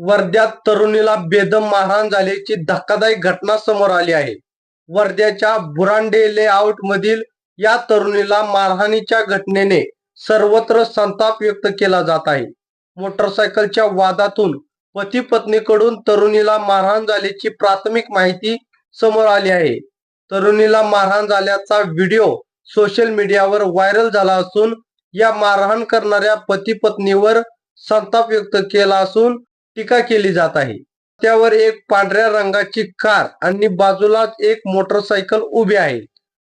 वर्ध्यात तरुणीला बेदम मारहाण झाल्याची धक्कादायक घटना समोर आली आहे. वर्ध्याच्या बुरांडे लेआउट मधील या तरुणीला मारहाणीच्या घटनेने सर्वत्र संताप व्यक्त केला जात आहे. मोटरसायकलच्या वादातून पती पत्नीकडून तरुणीला मारहाण झाल्याची प्राथमिक माहिती समोर आली आहे. तरुणीला मारहाण झाल्याचा व्हिडिओ सोशल मीडियावर व्हायरल झाला असून या मारहाण करणाऱ्या पती पत्नीवर संताप व्यक्त केला असून टीका केली जात आहे. त्यावर एक पांढऱ्या रंगाची कार आणि बाजूलाच एक मोटरसायकल उभी आहे.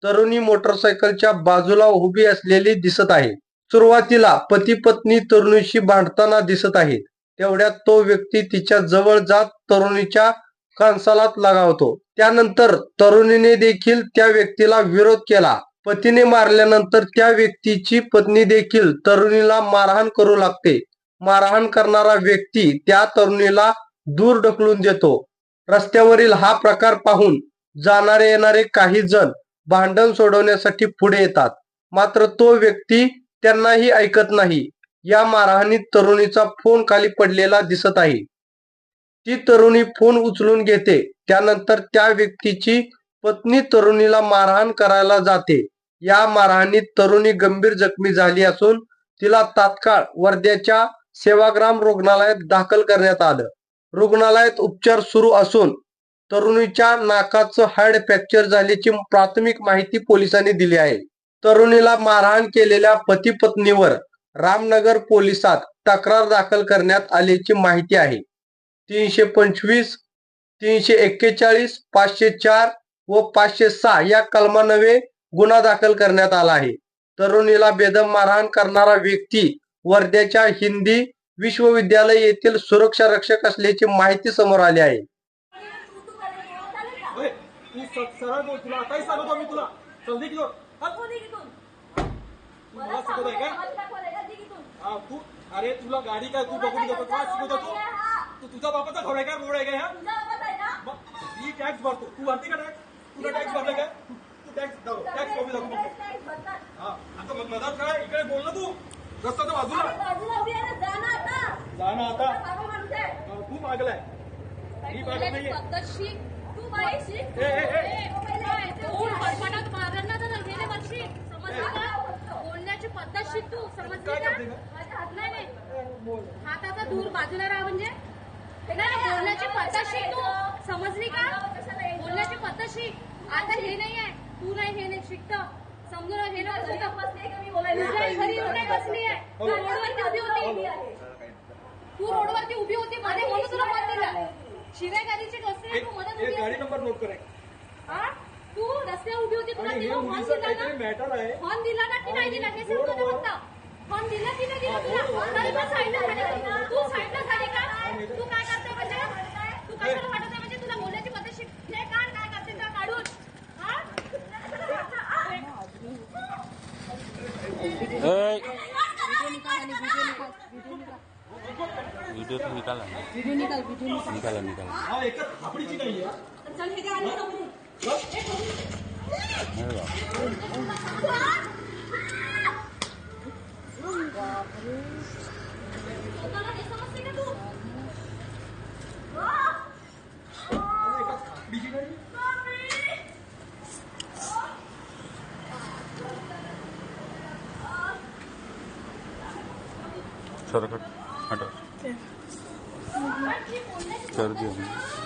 तरुणी मोटरसायकलच्या बाजूला उभी असलेली दिसत आहे. सुरुवातीला पती पत्नी तरुणीशी भांडताना दिसत आहेत. तेवढ्यात तो व्यक्ती तिच्या जवळ जात तरुणीच्या कणसालात लगावतो. त्यानंतर तरुणीने देखील त्या व्यक्तीला विरोध केला. पतीने मारल्यानंतर त्या व्यक्तीची पत्नी देखील तरुणीला मारहाण करू लागते. मारहाण करणारा व्यक्ती त्या तरुणीला दूर ढकलून देतो. रस्त्यावरील हा प्रकार पाहून जाणारे येणारे काही जण भांडण सोडवण्यासाठी पुढे येतात. मात्र तो व्यक्ती त्यांनाही ऐकत नाही. या मारहाणीत तरुणीचा फोन खाली पडलेला दिसत आहे. ती तरुणी फोन उचलून घेते. त्यानंतर त्या व्यक्तीची पत्नी तरुणीला मारहाण करायला जाते. या मारहाणीत तरुणी गंभीर जखमी झाली असून तिला तात्काळ वर्ध्याच्या सेवाग्राम रुग्णालयात दाखल करण्यात आलं. रुग्णालयात उपचार सुरू असून तरुणीच्या नाकाचं हाड फ्रॅक्चर झाल्याची प्राथमिक माहिती पोलिसांनी दिली आहे. तरुणीला मारहाण केलेल्या पती पत्नीवर रामनगर पोलिसात तक्रार दाखल करण्यात आल्याची माहिती आहे. तीनशे पंचवीस तीनशे एक्केचाळीस पाचशे चार व पाचशे सहा या कलमानवे गुन्हा दाखल करण्यात आला आहे. तरुणीला बेदम मारहाण करणारा व्यक्ती वर्ध्याच्या हिंदी विश्वविद्यालय येथील सुरक्षा रक्षक असल्याची माहिती समोर आली आहे. अरे तुला. गाडी काय? तू बघून घेतो काय शिकवतो तू तू तुझा बापाचा घर आहे का? रोड आहे का मी टॅक्स भरतो. तू भरते का टॅक्स तुला टॅक्स भरला काय तू- टॅक्स टॅक्स कमी दाखवू. हा आता मग मधात काय? इकडे बोल ना तू. रस्त्याच्या बाजूला. जा ना आता. तू मागलाय मी मागत नाहीये. तू बाई शिक ए, ए, ए. तू फटफटात मारलं ना तर गेले वर्षी समजली का? बोलण्याची पद्धत शिक तू समजली काय का? करते का? माझ्या हात नाही नाही. बोल. हाताचा दूर बाजूला राहा म्हणजे. नाही नाही, बोलण्याची पद्धत शिक तू समजली का? बोलण्याची पद्धत शिक आता हे नाही आहे. तू नाही हे नाही शिकत. समजून तू रोडवरती उभी होती. तू रोडवरती उभी होती मध्ये म्हणून तुला फोन दिला शिवाय गाडीची रस्ते तू मदत उभी गाडी होती. नंबर नोट कराय हा? तू रस्त्यावर उभी होती तुला दिला ना? फोन दिला ना की नाही दिला? हे फोन दिला की नाही दिला तुला? वीडियो तो निकाला निकाला निकाला हा एकच थापडीची नाहीये चल हे काय आणलं समोरून. अरे बाप. सरकट हटो सर्दी होगी